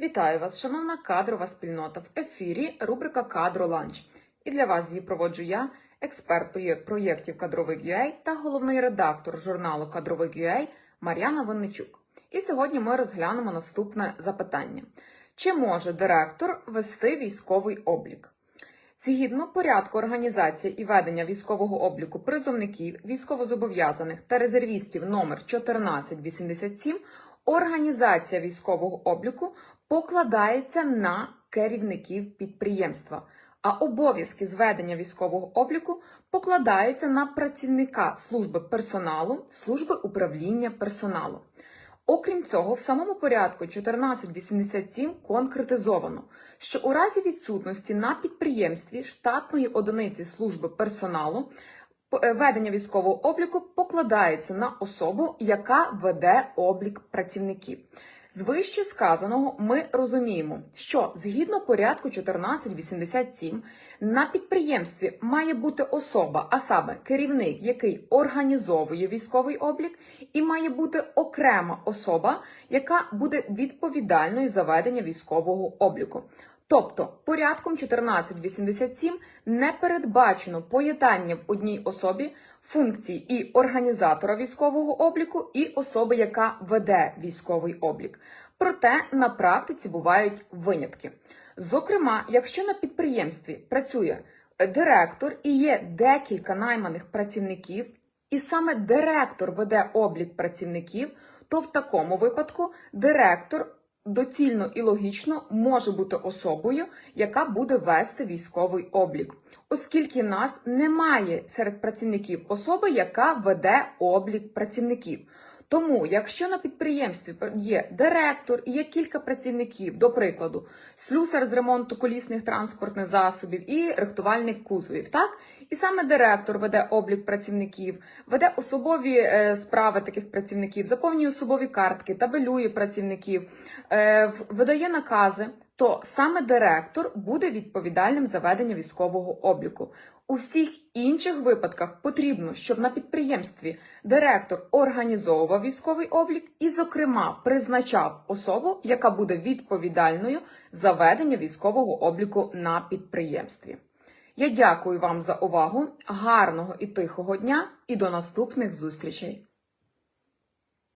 Вітаю вас, шановна кадрова спільнота. В ефірі рубрика Кадро Ланч. І для вас її проводжу я, експерт проєктів Кадровик UA та головний редактор журналу Кадровик UA Мар'яна Винничук. І сьогодні ми розглянемо наступне запитання: чи може директор вести військовий облік? Згідно порядку організації і ведення військового обліку призовників, військовозобов'язаних та резервістів номер 1487, організація військового обліку покладається на керівників підприємства, а обов'язки зведення військового обліку покладаються на працівника служби персоналу, служби управління персоналу. Окрім цього, в самому порядку 1487 конкретизовано, що у разі відсутності на підприємстві штатної одиниці служби персоналу ведення військового обліку покладається на особу, яка веде облік працівників. З вище сказаного ми розуміємо, що згідно порядку 1487 на підприємстві має бути особа, а саме керівник, який організовує військовий облік, і має бути окрема особа, яка буде відповідальною за ведення військового обліку. Тобто порядком 1487 не передбачено поєднання в одній особі функцій і організатора військового обліку, і особи, яка веде військовий облік. Проте на практиці бувають винятки. Зокрема, якщо на підприємстві працює директор і є декілька найманих працівників, і саме директор веде облік працівників, то в такому випадку директор доцільно і логічно може бути особою, яка буде вести військовий облік, оскільки нас немає серед працівників особи, яка веде облік працівників. Тому, якщо на підприємстві є директор і є кілька працівників, до прикладу, слюсар з ремонту колісних транспортних засобів і рихтувальник кузовів, так? І саме директор веде облік працівників, веде особові е, справи таких працівників, заповнює особові картки, табелює працівників, е, видає накази, то саме директор буде відповідальним за ведення військового обліку. У всіх інших випадках потрібно, щоб на підприємстві директор організовував військовий облік і, зокрема, призначав особу, яка буде відповідальною за ведення військового обліку на підприємстві. Я дякую вам за увагу, гарного і тихого дня і до наступних зустрічей!